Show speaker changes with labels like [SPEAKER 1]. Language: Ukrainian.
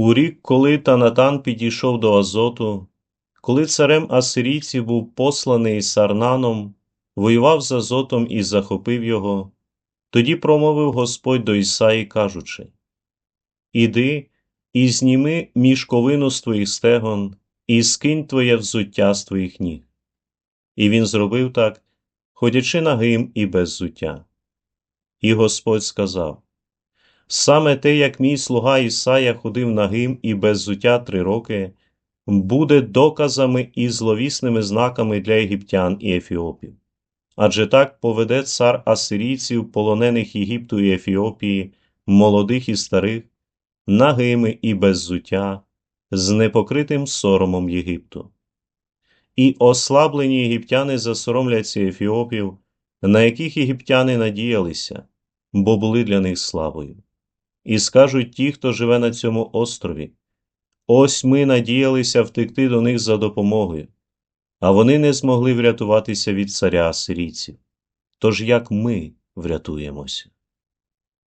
[SPEAKER 1] У рік, коли Танатан підійшов до Азоту, коли царем асирійців був посланий Сарнаном, воював з Азотом і захопив його, тоді промовив Господь до Ісаї, кажучи: Іди і зніми мішковину з твоїх стегон, і скинь твоє взуття з твоїх ніг. І він зробив так, ходячи нагим і без зуття. І Господь сказав: Саме те, як мій слуга Ісая ходив нагим і без зуття три роки, буде доказами і зловісними знаками для єгиптян і ефіопів. Адже так поведе цар асирійців, полонених Єгипту і Ефіопії, молодих і старих, нагими і без зуття, з непокритим соромом Єгипту. І ослаблені єгиптяни засоромляться ефіопів, на яких єгиптяни надіялися, бо були для них славою. І скажуть ті, хто живе на цьому острові: Ось ми надіялися втекти до них за допомогою, а вони не змогли врятуватися від царя асирійців. Тож як ми врятуємося?